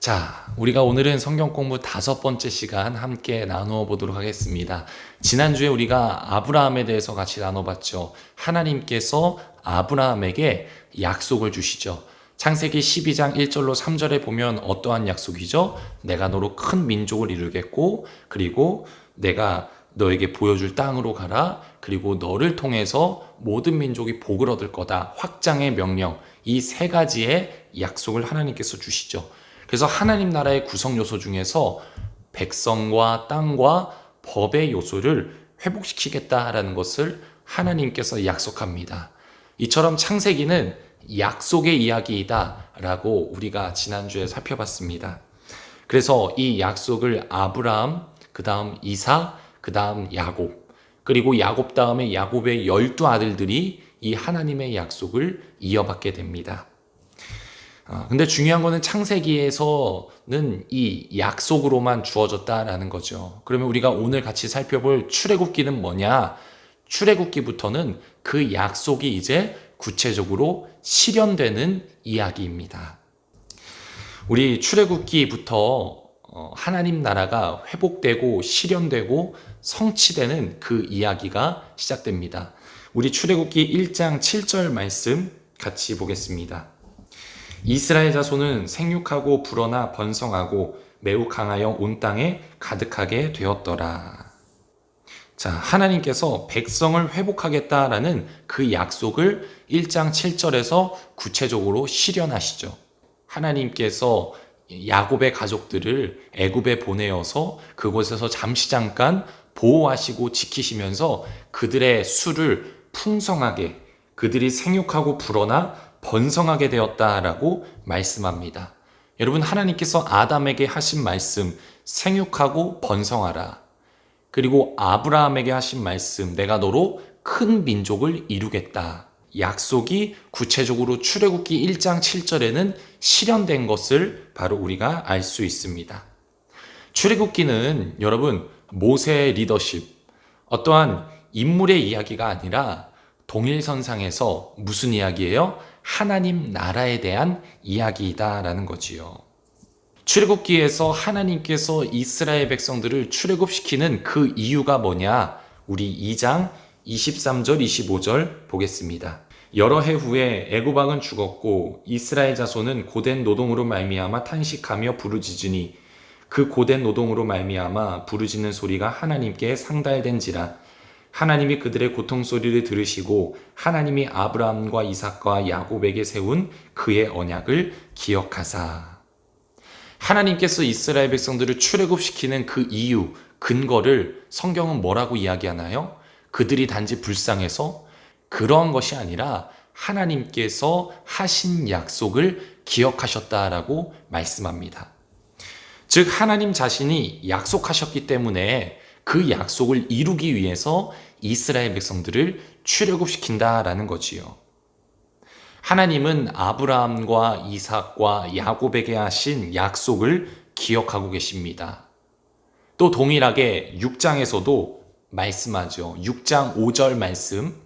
자, 우리가 오늘은 성경 공부 다섯 번째 시간 함께 나누어 보도록 하겠습니다. 지난주에 우리가 아브라함에 대해서 같이 나눠봤죠. 하나님께서 아브라함에게 약속을 주시죠. 창세기 12장 1절로 3절에 보면 어떠한 약속이죠? 내가 너로 큰 민족을 이루겠고, 그리고 내가 너에게 보여줄 땅으로 가라. 그리고 너를 통해서 모든 민족이 복을 얻을 거다. 확장의 명령. 이 세 가지의 약속을 하나님께서 주시죠. 그래서 하나님 나라의 구성 요소 중에서 백성과 땅과 법의 요소를 회복시키겠다라는 것을 하나님께서 약속합니다. 이처럼 창세기는 약속의 이야기이다라고 우리가 지난주에 살펴봤습니다. 그래서 이 약속을 아브라함, 그 다음 이사, 그 다음 야곱, 그리고 야곱 다음에 야곱의 열두 아들들이 이 하나님의 약속을 이어받게 됩니다. 아, 근데 중요한 거는 창세기에서는 이 약속으로만 주어졌다라는 거죠. 그러면 우리가 오늘 같이 살펴볼 출애굽기는 뭐냐? 출애굽기부터는 그 약속이 이제 구체적으로 실현되는 이야기입니다. 우리 출애굽기부터 어, 하나님 나라가 회복되고 실현되고 성취되는 그 이야기가 시작됩니다. 우리 출애굽기 1장 7절 말씀 같이 보겠습니다. 이스라엘 자손은 생육하고 불어나 번성하고 매우 강하여 온 땅에 가득하게 되었더라. 자, 하나님께서 백성을 회복하겠다라는 그 약속을 1장 7절에서 구체적으로 실현하시죠. 하나님께서 야곱의 가족들을 애굽에 보내어서 그곳에서 잠시 잠깐 보호하시고 지키시면서 그들의 수를 풍성하게 그들이 생육하고 불어나 번성하게 되었다라고 말씀합니다. 여러분 하나님께서 아담에게 하신 말씀 생육하고 번성하라. 그리고 아브라함에게 하신 말씀 내가 너로 큰 민족을 이루겠다. 약속이 구체적으로 출애굽기 1장 7절에는 실현된 것을 바로 우리가 알 수 있습니다. 출애굽기는 여러분 모세의 리더십 어떠한 인물의 이야기가 아니라 동일선상에서 무슨 이야기예요? 하나님 나라에 대한 이야기이다라는 거지요. 출애굽기에서 하나님께서 이스라엘 백성들을 출애굽시키는 그 이유가 뭐냐? 우리 2장 23절 25절 보겠습니다. 여러 해 후에 애굽 왕은 죽었고 이스라엘 자손은 고된 노동으로 말미암아 탄식하며 부르짖으니 그 고된 노동으로 말미암아 부르짖는 소리가 하나님께 상달된지라 하나님이 그들의 고통 소리를 들으시고 하나님이 아브라함과 이삭과 야곱에게 세운 그의 언약을 기억하사 하나님께서 이스라엘 백성들을 출애굽시키는 그 이유 근거를 성경은 뭐라고 이야기하나요? 그들이 단지 불쌍해서 그러한 것이 아니라 하나님께서 하신 약속을 기억하셨다라고 말씀합니다. 즉 하나님 자신이 약속하셨기 때문에 그 약속을 이루기 위해서 이스라엘 백성들을 출애굽시킨다라는 거지요. 하나님은 아브라함과 이삭과 야곱에게 하신 약속을 기억하고 계십니다. 또 동일하게 6장에서도 말씀하죠. 6장 5절 말씀.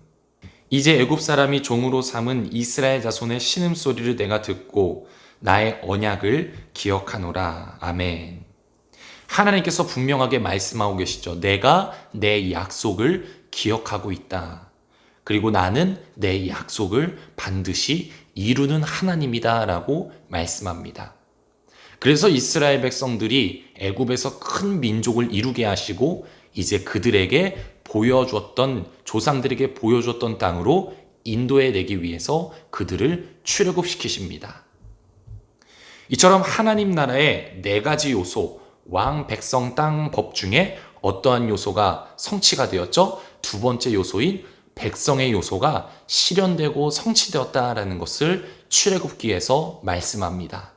이제 애굽 사람이 종으로 삼은 이스라엘 자손의 신음 소리를 내가 듣고 나의 언약을 기억하노라. 아멘. 하나님께서 분명하게 말씀하고 계시죠. 내가 내 약속을 기억하고 있다. 그리고 나는 내 약속을 반드시 이루는 하나님이다라고 말씀합니다. 그래서 이스라엘 백성들이 애굽에서 큰 민족을 이루게 하시고 이제 그들에게 보여줬던 조상들에게 보여줬던 땅으로 인도해 내기 위해서 그들을 출애굽시키십니다. 이처럼 하나님 나라의 네 가지 요소, 왕, 백성, 땅, 법 중에 어떠한 요소가 성취가 되었죠? 두 번째 요소인 백성의 요소가 실현되고 성취되었다라는 것을 출애굽기에서 말씀합니다.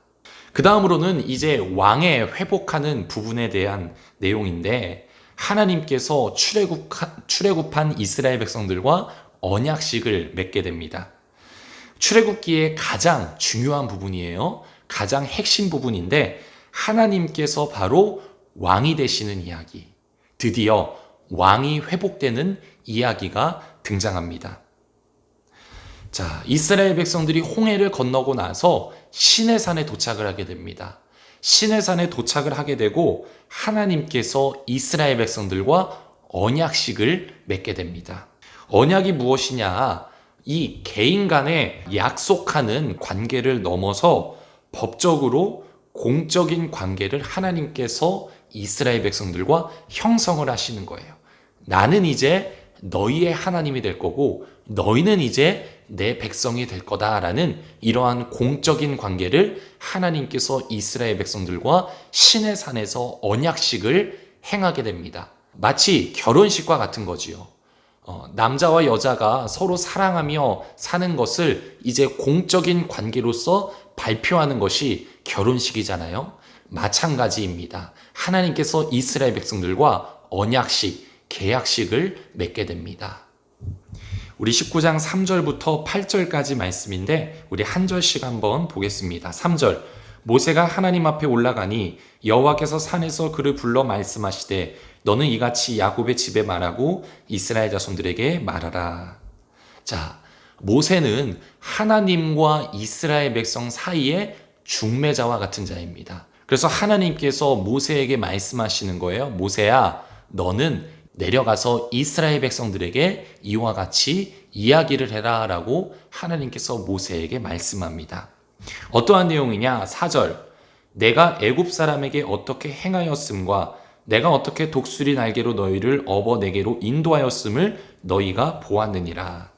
그 다음으로는 이제 왕의 회복하는 부분에 대한 내용인데 하나님께서 출애굽, 출애굽한 이스라엘 백성들과 언약식을 맺게 됩니다. 출애굽기의 가장 중요한 부분이에요. 가장 핵심 부분인데 하나님께서 바로 왕이 되시는 이야기. 드디어 왕이 회복되는 이야기가 등장합니다. 자, 이스라엘 백성들이 홍해를 건너고 나서 시내산에 도착을 하게 됩니다. 시내산에 도착을 하게 되고 하나님께서 이스라엘 백성들과 언약식을 맺게 됩니다. 언약이 무엇이냐? 이 개인 간의 약속하는 관계를 넘어서 법적으로 공적인 관계를 하나님께서 이스라엘 백성들과 형성을 하시는 거예요. 나는 이제 너희의 하나님이 될 거고 너희는 이제 내 백성이 될 거다라는 이러한 공적인 관계를 하나님께서 이스라엘 백성들과 신의 산에서 언약식을 행하게 됩니다. 마치 결혼식과 같은 거지요. 어, 남자와 여자가 서로 사랑하며 사는 것을 이제 공적인 관계로서 발표하는 것이 결혼식이잖아요. 마찬가지입니다. 하나님께서 이스라엘 백성들과 언약식, 계약식을 맺게 됩니다. 우리 19장 3절부터 8절까지 말씀인데 우리 한 절씩 한번 보겠습니다. 3절 모세가 하나님 앞에 올라가니 여호와께서 산에서 그를 불러 말씀하시되 너는 이같이 야곱의 집에 말하고 이스라엘 자손들에게 말하라. 자, 모세는 하나님과 이스라엘 백성 사이에 중매자와 같은 자입니다. 그래서 하나님께서 모세에게 말씀하시는 거예요. 모세야, 너는 내려가서 이스라엘 백성들에게 이와 같이 이야기를 해라 라고 하나님께서 모세에게 말씀합니다. 어떠한 내용이냐? 4절. 내가 애굽 사람에게 어떻게 행하였음과 내가 어떻게 독수리 날개로 너희를 업어 내게로 인도하였음을 너희가 보았느니라.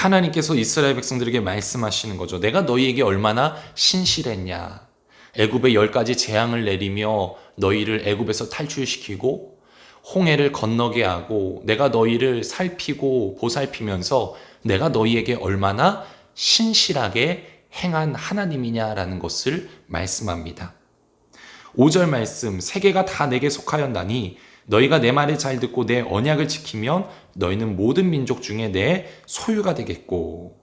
하나님께서 이스라엘 백성들에게 말씀하시는 거죠. 내가 너희에게 얼마나 신실했냐. 애굽에 열 가지 재앙을 내리며 너희를 애굽에서 탈출시키고 홍해를 건너게 하고 내가 너희를 살피고 보살피면서 내가 너희에게 얼마나 신실하게 행한 하나님이냐라는 것을 말씀합니다. 5절 말씀 세계가 다 내게 속하였나니 너희가 내 말을 잘 듣고 내 언약을 지키면 너희는 모든 민족 중에 내 소유가 되겠고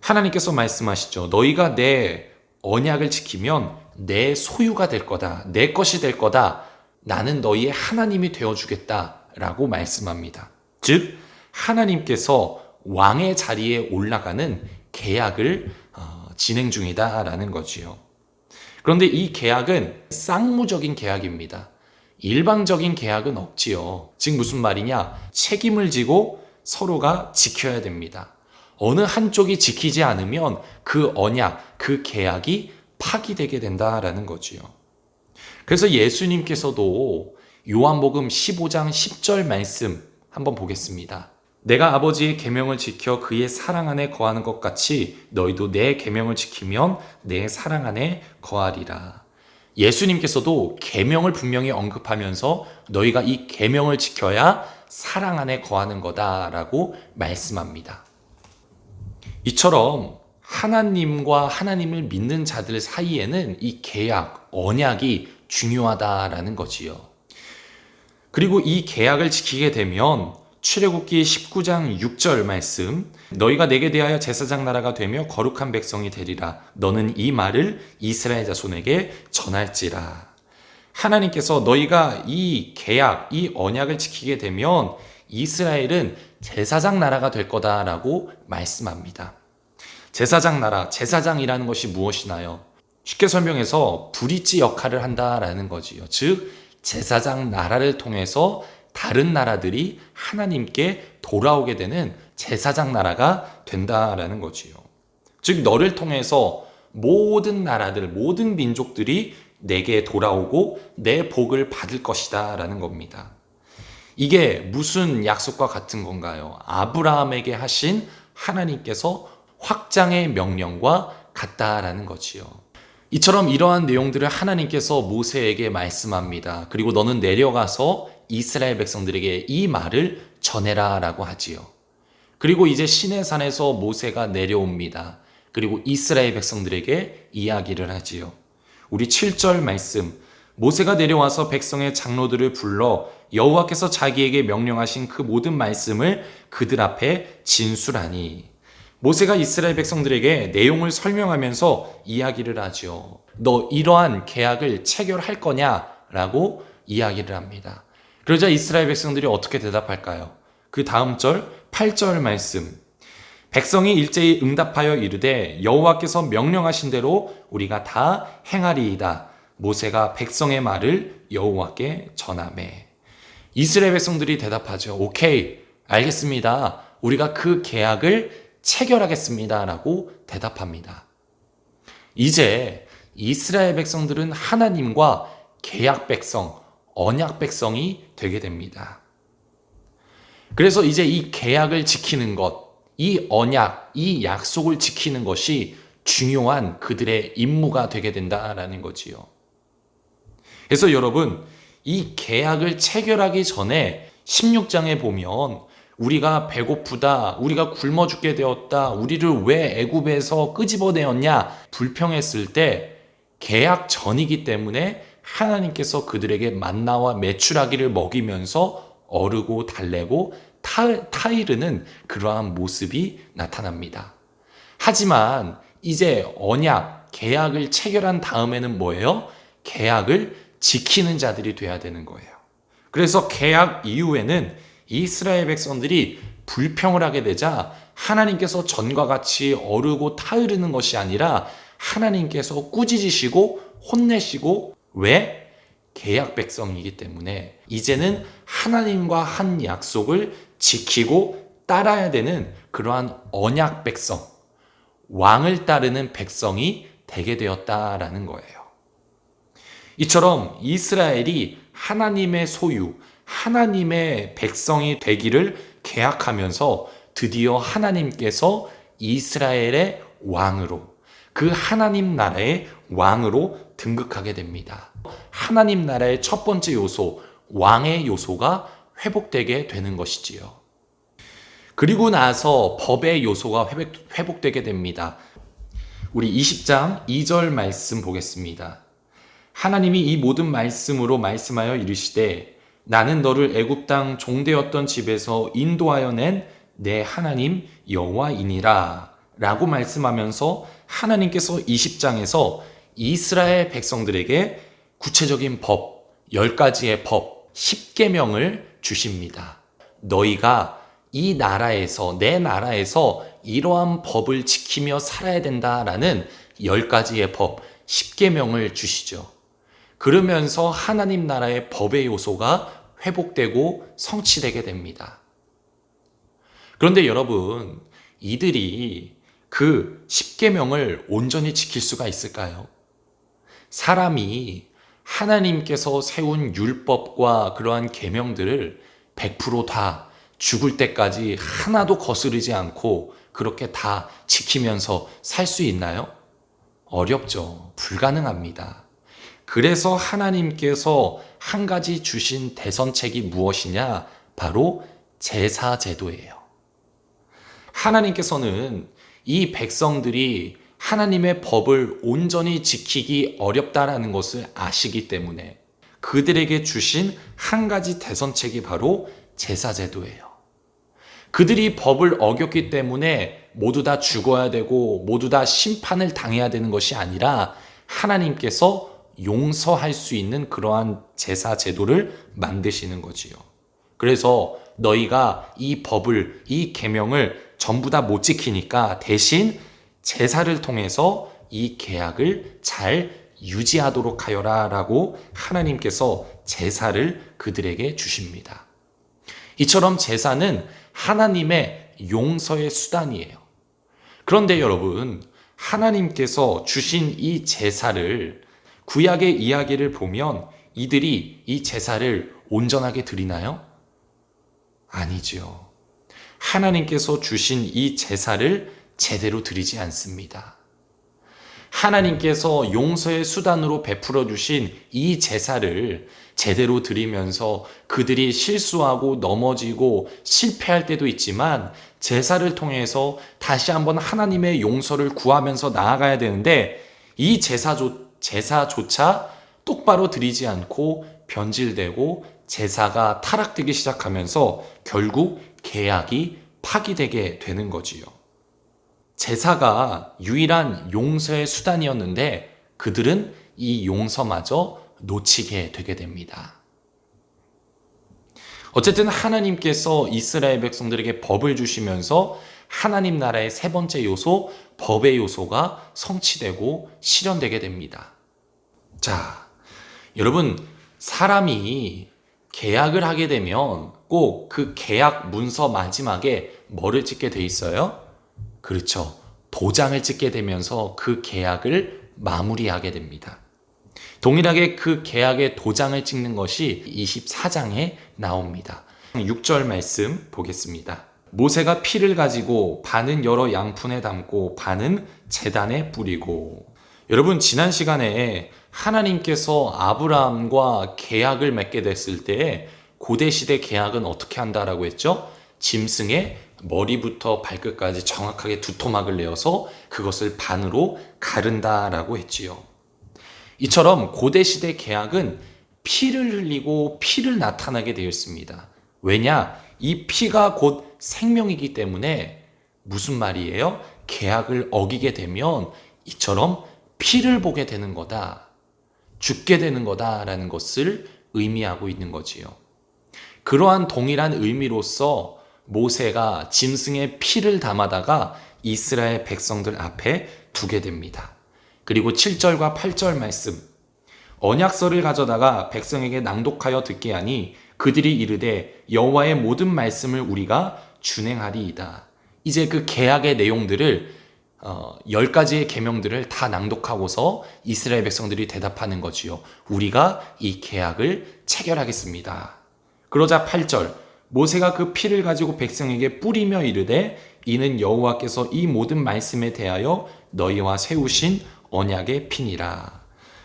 하나님께서 말씀하시죠. 너희가 내 언약을 지키면 내 소유가 될 거다. 내 것이 될 거다. 나는 너희의 하나님이 되어 주겠다 라고 말씀합니다. 즉 하나님께서 왕의 자리에 올라가는 계약을 어, 진행 중이다라는 거지요. 그런데 이 계약은 쌍무적인 계약입니다. 일방적인 계약은 없지요. 즉 무슨 말이냐? 책임을 지고 서로가 지켜야 됩니다. 어느 한쪽이 지키지 않으면 그 언약, 그 계약이 파기되게 된다라는 거지요. 그래서 예수님께서도 요한복음 15장 10절 말씀 한번 보겠습니다. 내가 아버지의 계명을 지켜 그의 사랑 안에 거하는 것 같이 너희도 내 계명을 지키면 내 사랑 안에 거하리라. 예수님께서도 계명을 분명히 언급하면서 너희가 이 계명을 지켜야 사랑 안에 거하는 거다라고 말씀합니다. 이처럼 하나님과 하나님을 믿는 자들 사이에는 이 계약, 언약이 중요하다라는 거지요. 그리고 이 계약을 지키게 되면 출애굽기 19장 6절 말씀 너희가 내게 대하여 제사장 나라가 되며 거룩한 백성이 되리라 너는 이 말을 이스라엘 자손에게 전할지라 하나님께서 너희가 이 계약 이 언약을 지키게 되면 이스라엘은 제사장 나라가 될 거다라고 말씀합니다. 제사장 나라 제사장이라는 것이 무엇이나요? 쉽게 설명해서 브릿지 역할을 한다라는 거지요. 즉 제사장 나라를 통해서 다른 나라들이 하나님께 돌아오게 되는 제사장 나라가 된다라는 거지요. 즉 너를 통해서 모든 나라들, 모든 민족들이 내게 돌아오고 내 복을 받을 것이다라는 겁니다. 이게 무슨 약속과 같은 건가요? 아브라함에게 하신 하나님께서 확장의 명령과 같다라는 거지요. 이처럼 이러한 내용들을 하나님께서 모세에게 말씀합니다. 그리고 너는 내려가서 이스라엘 백성들에게 이 말을 전해라 라고 하지요. 그리고 이제 신의 산에서 모세가 내려옵니다. 그리고 이스라엘 백성들에게 이야기를 하지요. 우리 7절 말씀. 모세가 내려와서 백성의 장로들을 불러 여호와께서 자기에게 명령하신 그 모든 말씀을 그들 앞에 진술하니 모세가 이스라엘 백성들에게 내용을 설명하면서 이야기를 하죠. 너 이러한 계약을 체결할 거냐라고 이야기를 합니다. 그러자 이스라엘 백성들이 어떻게 대답할까요? 그 다음 절 8절 말씀. 백성이 일제히 응답하여 이르되 여호와께서 명령하신 대로 우리가 다 행하리이다. 모세가 백성의 말을 여호와께 전하매 이스라엘 백성들이 대답하죠. 오케이, 알겠습니다. 우리가 그 계약을 체결하겠습니다라고 대답합니다. 이제 이스라엘 백성들은 하나님과 계약 백성, 언약 백성이 되게 됩니다. 그래서 이제 이 계약을 지키는 것, 이 언약, 이 약속을 지키는 것이 중요한 그들의 임무가 되게 된다라는 거지요. 그래서 여러분, 이 계약을 체결하기 전에 16장에 보면 우리가 배고프다, 우리가 굶어 죽게 되었다, 우리를 왜 애굽에서 끄집어내었냐 불평했을 때 계약 전이기 때문에 하나님께서 그들에게 만나와 메추라기를 먹이면서 어르고 달래고 타, 타이르는 그러한 모습이 나타납니다. 하지만 이제 언약, 계약을 체결한 다음에는 뭐예요? 계약을 지키는 자들이 돼야 되는 거예요. 그래서 계약 이후에는 이스라엘 백성들이 불평을 하게 되자 하나님께서 전과 같이 어르고 타이르는 것이 아니라 하나님께서 꾸짖으시고 혼내시고 왜? 계약 백성이기 때문에 이제는 하나님과 한 약속을 지키고 따라야 되는 그러한 언약 백성, 왕을 따르는 백성이 되게 되었다라는 거예요. 이처럼 이스라엘이 하나님의 소유, 하나님의 백성이 되기를 계약하면서 드디어 하나님께서 이스라엘의 왕으로 그 하나님 나라의 왕으로 등극하게 됩니다. 하나님 나라의 첫 번째 요소, 왕의 요소가 회복되게 되는 것이지요. 그리고 나서 법의 요소가 회복, 되게 됩니다. 우리 20장 2절 말씀 보겠습니다. 하나님이 이 모든 말씀으로 말씀하여 이르시되 나는 너를 애굽 땅 종되었던 집에서 인도하여 낸 내 하나님 여호와이니라 라고 말씀하면서 하나님께서 20장에서 이스라엘 백성들에게 구체적인 법, 10가지의 법, 10계명을 주십니다. 너희가 이 나라에서 내 나라에서 이러한 법을 지키며 살아야 된다라는 10가지의 법, 10계명을 주시죠. 그러면서 하나님 나라의 법의 요소가 회복되고 성취되게 됩니다. 그런데 여러분, 이들이 그 10계명을 온전히 지킬 수가 있을까요? 사람이 하나님께서 세운 율법과 그러한 계명들을 100%다 죽을 때까지 하나도 거스르지 않고 그렇게 다 지키면서 살 수 있나요? 어렵죠. 불가능합니다. 그래서 하나님께서 한 가지 주신 대선책이 무엇이냐? 바로 제사 제도예요. 하나님께서는 이 백성들이 하나님의 법을 온전히 지키기 어렵다라는 것을 아시기 때문에 그들에게 주신 한 가지 대선책이 바로 제사 제도예요. 그들이 법을 어겼기 때문에 모두 다 죽어야 되고 모두 다 심판을 당해야 되는 것이 아니라 하나님께서 용서할 수 있는 그러한 제사 제도를 만드시는 거지요. 그래서 너희가 이 법을 이 계명을 전부 다 못 지키니까 대신 제사를 통해서 이 계약을 잘 유지하도록 하여라 라고 하나님께서 제사를 그들에게 주십니다. 이처럼 제사는 하나님의 용서의 수단이에요. 그런데 여러분, 하나님께서 주신 이 제사를 구약의 이야기를 보면 이들이 이 제사를 온전하게 드리나요? 아니지요. 하나님께서 주신 이 제사를 제대로 드리지 않습니다. 하나님께서 용서의 수단으로 베풀어 주신 이 제사를 제대로 드리면서 그들이 실수하고 넘어지고 실패할 때도 있지만 제사를 통해서 다시 한번 하나님의 용서를 구하면서 나아가야 되는데 이 제사조, 제사조차 똑바로 드리지 않고 변질되고 제사가 타락되기 시작하면서 결국 계약이 파기되게 되는 거지요. 제사가 유일한 용서의 수단이었는데 그들은 이 용서마저 놓치게 되게 됩니다. 어쨌든 하나님께서 이스라엘 백성들에게 법을 주시면서 하나님 나라의 세 번째 요소, 법의 요소가 성취되고 실현되게 됩니다. 자, 여러분, 사람이 계약을 하게 되면 꼭 그 계약 문서 마지막에 뭐를 찍게 돼 있어요? 그렇죠. 도장을 찍게 되면서 그 계약을 마무리하게 됩니다. 동일하게 그 계약의 도장을 찍는 것이 24장에 나옵니다. 6절 말씀 보겠습니다. 모세가 피를 가지고 반은 여러 양푼에 담고 반은 재단에 뿌리고 여러분 지난 시간에 하나님께서 아브라함과 계약을 맺게 됐을 때 고대 시대 계약은 어떻게 한다라고 했죠? 짐승의 머리부터 발끝까지 정확하게 두 토막을 내어서 그것을 반으로 가른다라고 했지요. 이처럼 고대 시대 계약은 피를 흘리고 피를 나타나게 되었습니다. 왜냐? 이 피가 곧 생명이기 때문에 무슨 말이에요? 계약을 어기게 되면 이처럼 피를 보게 되는 거다. 죽게 되는 거다라는 것을 의미하고 있는 거지요. 그러한 동일한 의미로서 모세가 짐승의 피를 담아다가 이스라엘 백성들 앞에 두게 됩니다. 그리고 7절과 8절 말씀. 언약서를 가져다가 백성에게 낭독하여 듣게 하니 그들이 이르되 여호와의 모든 말씀을 우리가 준행하리이다. 이제 그 계약의 내용들을 어, 열 가지의 계명들을 다 낭독하고서 이스라엘 백성들이 대답하는 거지요. 우리가 이 계약을 체결하겠습니다. 그러자 8절 모세가 그 피를 가지고 백성에게 뿌리며 이르되 이는 여호와께서 이 모든 말씀에 대하여 너희와 세우신 언약의 피니라.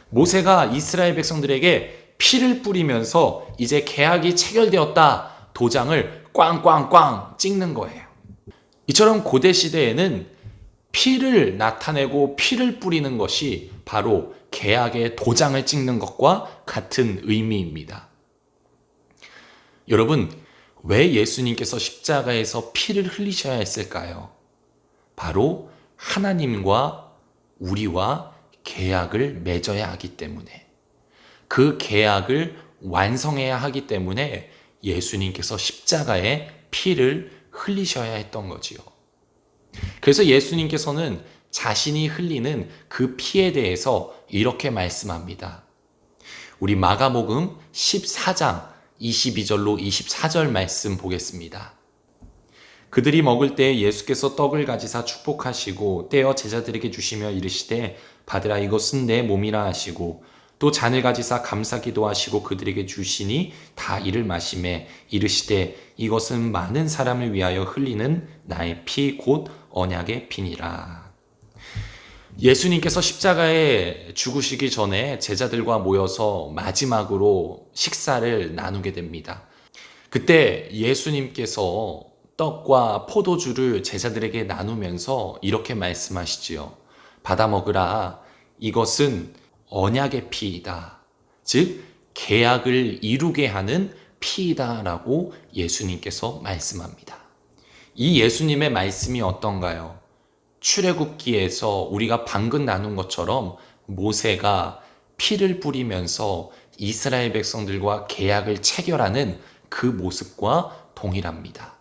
모세가 이스라엘 백성들에게 피를 뿌리면서 이제 계약이 체결되었다 도장을 꽝꽝꽝 찍는 거예요. 이처럼 고대 시대에는 피를 나타내고 피를 뿌리는 것이 바로 계약의 도장을 찍는 것과 같은 의미입니다. 여러분, 왜 예수님께서 십자가에서 피를 흘리셔야 했을까요? 바로 하나님과 우리와 계약을 맺어야 하기 때문에 그 계약을 완성해야 하기 때문에 예수님께서 십자가에 피를 흘리셔야 했던 거지요. 그래서 예수님께서는 자신이 흘리는 그 피에 대해서 이렇게 말씀합니다. 우리 마가복음 14장 22절로 24절 말씀 보겠습니다. 그들이 먹을 때 예수께서 떡을 가지사 축복하시고 떼어 제자들에게 주시며 이르시되 받으라 이것은 내 몸이라 하시고 또 잔을 가지사 감사기도 하시고 그들에게 주시니 다 이를 마심에 이르시되 이것은 많은 사람을 위하여 흘리는 나의 피 곧 언약의 피니라. 예수님께서 십자가에 죽으시기 전에 제자들과 모여서 마지막으로 식사를 나누게 됩니다. 그때 예수님께서 떡과 포도주를 제자들에게 나누면서 이렇게 말씀하시지요. 받아 먹으라. 이것은 언약의 피이다. 즉, 계약을 이루게 하는 피이다라고 예수님께서 말씀합니다. 이 예수님의 말씀이 어떤가요? 출애굽기에서 우리가 방금 나눈 것처럼 모세가 피를 뿌리면서 이스라엘 백성들과 계약을 체결하는 그 모습과 동일합니다.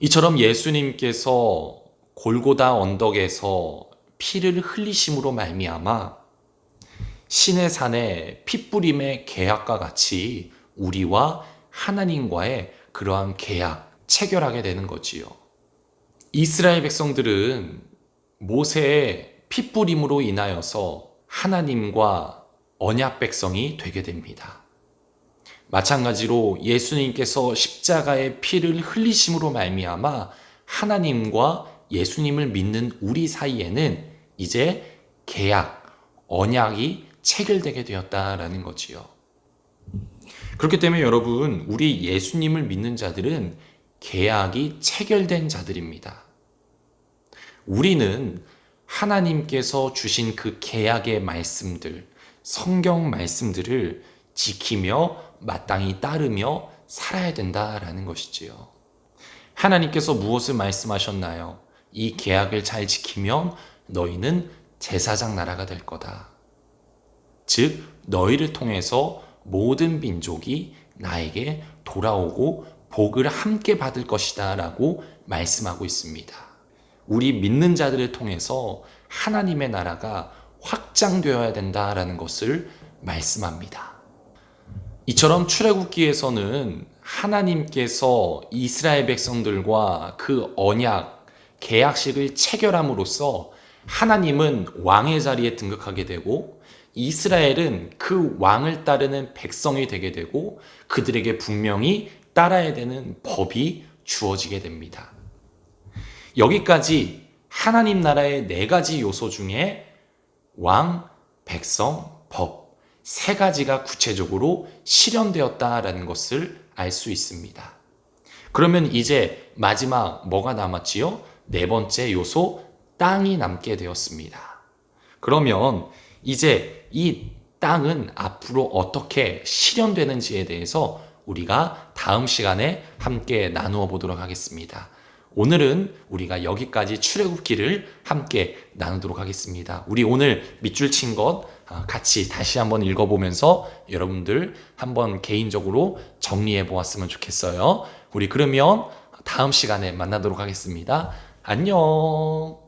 이처럼 예수님께서 골고다 언덕에서 피를 흘리심으로 말미암아 신의 산에 핏부림의 계약과 같이 우리와 하나님과의 그러한 계약 체결하게 되는 거지요. 이스라엘 백성들은 모세의 핏부림으로 인하여서 하나님과 언약 백성이 되게 됩니다. 마찬가지로 예수님께서 십자가의 피를 흘리심으로 말미암아 하나님과 예수님을 믿는 우리 사이에는 이제 계약, 언약이 체결되게 되었다라는 거지요. 그렇기 때문에 여러분, 우리 예수님을 믿는 자들은 계약이 체결된 자들입니다. 우리는 하나님께서 주신 그 계약의 말씀들, 성경 말씀들을 지키며 마땅히 따르며 살아야 된다라는 것이지요. 하나님께서 무엇을 말씀하셨나요? 이 계약을 잘 지키면 너희는 제사장 나라가 될 거다. 즉, 너희를 통해서 모든 민족이 나에게 돌아오고 복을 함께 받을 것이다 라고 말씀하고 있습니다. 우리 믿는 자들을 통해서 하나님의 나라가 확장되어야 된다라는 것을 말씀합니다. 이처럼 출애굽기에서는 하나님께서 이스라엘 백성들과 그 언약, 계약식을 체결함으로써 하나님은 왕의 자리에 등극하게 되고 이스라엘은 그 왕을 따르는 백성이 되게 되고 그들에게 분명히 따라야 되는 법이 주어지게 됩니다. 여기까지 하나님 나라의 네 가지 요소 중에 왕, 백성, 법 세 가지가 구체적으로 실현되었다라는 것을 알 수 있습니다. 그러면 이제 마지막 뭐가 남았지요? 네 번째 요소 땅이 남게 되었습니다. 그러면 이제 이 땅은 앞으로 어떻게 실현되는지에 대해서 우리가 다음 시간에 함께 나누어 보도록 하겠습니다. 오늘은 우리가 여기까지 출애굽기를 함께 나누도록 하겠습니다. 우리 오늘 밑줄 친것 아, 같이 다시 한번 읽어보면서 여러분들 한번 개인적으로 정리해 보았으면 좋겠어요. 우리 그러면 다음 시간에 만나도록 하겠습니다. 안녕.